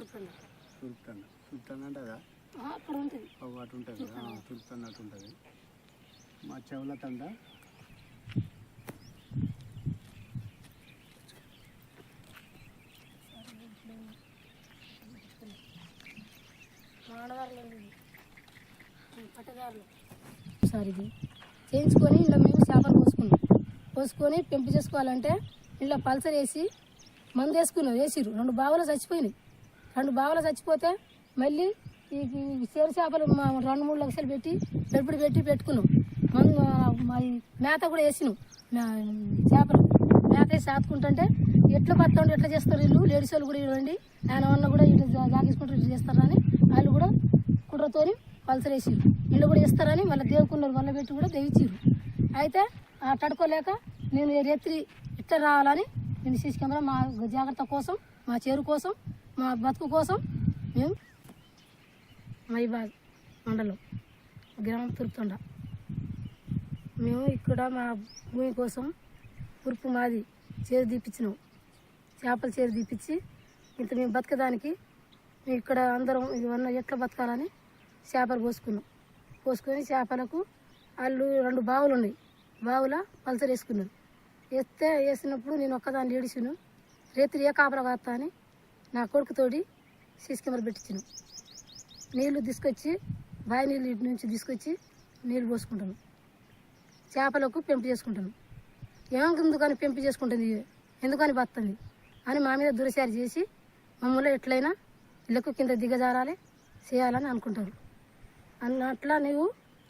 తురుపుతండ తురుపుతాను తురుపుతాను అంటే అదా అక్కడ ఉంటుంది. ఒక అటు ఉంటుంది. తురుపుతాను అటు ఉంటుంది. మా చెవుల తండ. పట్టదారులు సార్ ఇది. చేయించుకొని ఇలా మేము చేపలు పోసుకున్నాం పోసుకొని పెంపు చేసుకోవాలంటే ఇలా పల్సర్ వేసి మందు వేసుకున్నాం వేసిరు రెండు బావులు చచ్చిపోయినాయి. రెండు బావులు చచ్చిపోతే మళ్ళీ ఈ చేరు చేపలు రెండు మూడు లక్షలు పెట్టి పెప్పుడు పెట్టి పెట్టుకున్నాం. మేత కూడా వేసినాం. చేపలు మేత వేసి సాతుకుంటుంటే ఎట్లా పత్తండి ఎట్లా చేస్తారు వీళ్ళు? లేడీస్ వాళ్ళు కూడా ఇవ్వండి. ఆయన వల్ల కూడా ఇట్లా జా- జాగేసుకుంటారు ఇట్లా చేస్తారని. వాళ్ళు కూడా కుట్రతోని పలసరేసి ఇల్లు కూడా ఇస్తారని మళ్ళీ దేవుకున్నారు వల్ల పెట్టి కూడా దేవిచ్చిర్రు అయితే ఆ తడుకోలేక నేను రాత్రి ఇట్లా రావాలని నేను సీసీ కెమెరా మా జాగ్రత్త కోసం మా చేరు కోసం మా బతుకు కోసం మేము మైబాద్ మండలం గ్రామం తిరుపుతుండ. మేము ఇక్కడ మా భూమి కోసం ఉరుపు మాది చేరు తీపిచ్చినాం. చేపలు చేరు తీపిచ్చి ఇంత మేము బతకడానికి ఇక్కడ అందరం ఇది ఉన్న ఎట్లా బతకాలని చేపలు పోసుకున్నాం పోసుకొని చేపలకు వాళ్ళు రెండు బావులు ఉన్నాయి. బావుల పల్సర్ వేసుకున్నారు వేస్తే వేసినప్పుడు నేను ఒక్కదాన్ని ఏడిచిను. రేత్రి ఏ కాపర కాస్తా అని నా కొడుకుతోటి సీసీ కెమెరా పెట్టించాను నీళ్ళు తీసుకొచ్చి బావి నీళ్ళు ఇటు నుంచి తీసుకొచ్చి నీళ్ళు పోసుకుంటాను. చేపలకు పెంపు చేసుకుంటాను. ఏమెందుకని పెంపు చేసుకుంటుంది? ఎందుకని బతుంది అని మా మీద దురచారి చేసి మమ్మల్ని ఎట్లయినా ఇళ్ళకు కింద దిగజారాలి చేయాలని అనుకుంటారు. అన్నట్లా నువ్వు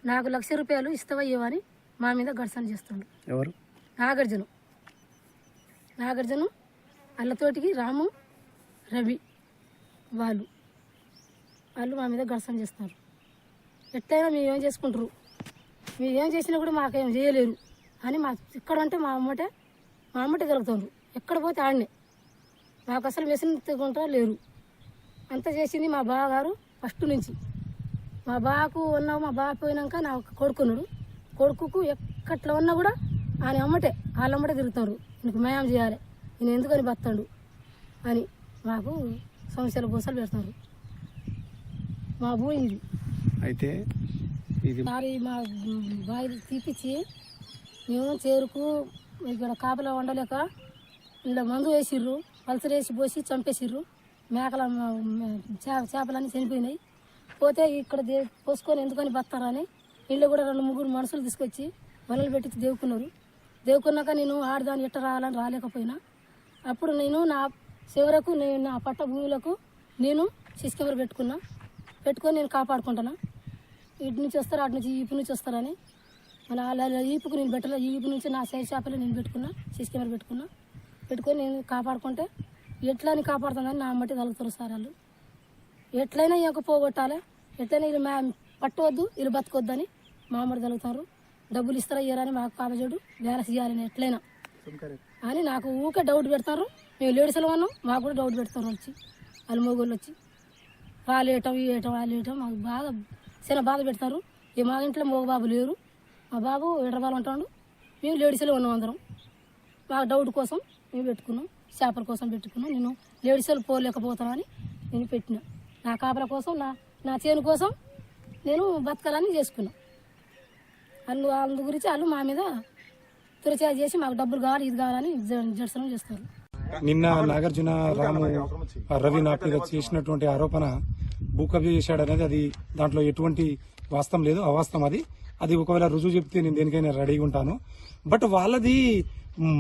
నాకు లక్ష రూపాయలు ఇస్తావయ్యేవని మా మీద గడసన చేస్తుండు ఎవరు? నాగార్జున. నాగార్జున అల్లతోటికి రాము రవి వాళ్ళు. వాళ్ళు మా మీద గడసం చేస్తారు. ఎట్లయినా మీరు ఏం చేసుకుంటారు? మీరు ఏం చేసినా కూడా మాకేం చేయలేరు. అని మా ఇక్కడ అంటే మా అమ్మటే మా అమ్మటే తిరుగుతారు ఎక్కడ పోతే ఆడనే. మాకు అసలు వ్యసనకుంటా లేరు. అంత చేసింది మా బావగారు ఫస్ట్ నుంచి. మా బావకు ఉన్న మా బావ పోయినాక నా కొడుకున్నాడు. కొడుకుకు ఎక్కట్లో ఉన్నా కూడా ఆయన అమ్మటే వాళ్ళమ్మటే తిరుగుతారు. నీకు మయం చేయాలి. నేను ఎందుకని బతాడు అని. మాకు సమస్యలు బోసలు పెడతారు. మా భూమి ఇది. అయితే ఇది సారి మా బావి తీపిచ్చి మేము చేరుకు ఇక్కడ కాపలా వండలేక ఇలా మందు వేసిర్రు పల్సర్ వేసి పోసి చంపేసిర్రు. మేకల చేపలన్నీ చనిపోయినాయి. పోతే ఇక్కడ దే పోసుకొని ఎందుకని బతారని ఇళ్ళు కూడా రెండు ముగ్గురు మనుషులు తీసుకొచ్చి వలలు పెట్టి దేవుకున్నారు. దేవుకున్నాక నేను ఆడదాన్ని ఎట్ట రావాలని రాలేకపోయినా. అప్పుడు నేను నా చివరకు నేను నా పట్ట భూములకు నేను సిసి పెట్టుకున్నా. పెట్టుకొని నేను కాపాడుకుంటున్నా. ఇటు నుంచి వస్తారు అటు నుంచి ఈపు నుంచి వస్తారని. మన అలా ఈపుకు నేను పెట్టలే ఈపు నుంచి నా సైడ్ చేపలు నేను పెట్టుకున్నా సిసి కెమెరా పెట్టుకున్నా. పెట్టుకొని నేను కాపాడుకుంటే ఎట్లా అని కాపాడుతుందని నా మట్టి తగులుతారు సార్ వాళ్ళు. ఎట్లయినా ఇంక పోగొట్టాలి? ఎట్లయినా వీళ్ళు మా పట్టవద్దు వీళ్ళు బతకొద్దని మా తలుగుతారు డబ్బులు ఇస్తారా ఇయ్యరని మాకు కాపజోడు వేల చేయాలని ఎట్లయినా అని నాకు ఊకే డౌట్ పెడతారు. మేము లేడీస్లో ఉన్నాం? మాకు కూడా డౌట్ పెడతారు వచ్చి. వాళ్ళు మొగోళ్ళు వచ్చి. పాలు వేయటం వేయటం వాళ్ళు వేయటం మాకు బాగా చిన్న బాధ పెడతారు. ఈ మా ఇంట్లో మగ బాబు లేరు. మా బాబు ఎడబాలు ఉంటాడు. మేము లేడీస్లో ఉన్నాం అందరం? మాకు డౌట్ కోసం మేము పెట్టుకున్నాం. చేపల కోసం పెట్టుకున్నాం. నేను లేడీస్లు పోలేకపోతానని నేను పెట్టిన. నా కాపల కోసం నా నా చేను కోసం నేను బతకాలని చేసుకున్నాను వాళ్ళు అందు గురించి వాళ్ళు మా మీద తురచారు చేసి మాకు డబ్బులు కావాలి ఇది కావాలని జడ్సనం చేస్తారు. నిన్న నాగార్జున రాము రవి నా మీద చేసినటువంటి ఆరోపణ భూ కబ్జా చేశాడు అనేది అది దాంట్లో ఎటువంటి వాస్తవం లేదు అవాస్తవం అది. అది ఒకవేళ రుజువు చెప్తే నేను దేనికైనా రెడీగా ఉంటాను. బట్ వాళ్ళది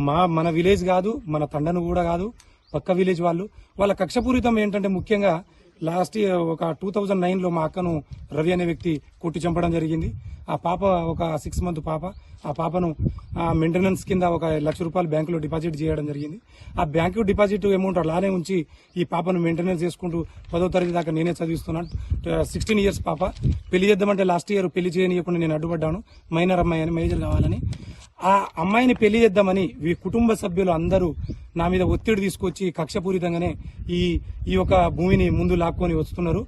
మా మన విలేజ్ కాదు మన తండను కూడా కాదు పక్క విలేజ్ వాళ్ళు. వాళ్ళ కక్షపూరితం ఏంటంటే ముఖ్యంగా లాస్ట్ ఇయర్ ఒక టూ థౌజండ్ నైన్లో మా అక్కను రవి అనే వ్యక్తి కొట్టి చంపడం జరిగింది. ఆ పాప ఒక సిక్స్ మంత్ పాప. ఆ పాపను ఆ మెయింటెనెన్స్ కింద ఒక లక్ష రూపాయలు బ్యాంకులో డిపాజిట్ చేయడం జరిగింది. ఆ బ్యాంకు డిపాజిట్ అమౌంట్ అలానే ఉంచి ఈ పాపను మెయింటెనెన్స్ చేసుకుంటూ పదో తరగతి దాకా నేనే చదివిస్తున్నాను. సిక్స్టీన్ ఇయర్స్ పాప. పెళ్ళి చేద్దామంటే లాస్ట్ ఇయర్ పెళ్ళి చేయనీయకుండా నేను అడ్డుపడ్డాను. మైనర్ అమ్మాయి అని మేజర్ కావాలని. ఆ అమ్మాయిని పెళ్ళి చేద్దామని ఈ కుటుంబ సభ్యులు అందరూ నా మీద ఒత్తిడి తీసుకొచ్చి కక్షపూరితంగానే ఈ ఈ యొక్క భూమిని ముందు లాక్కొని వస్తున్నారు.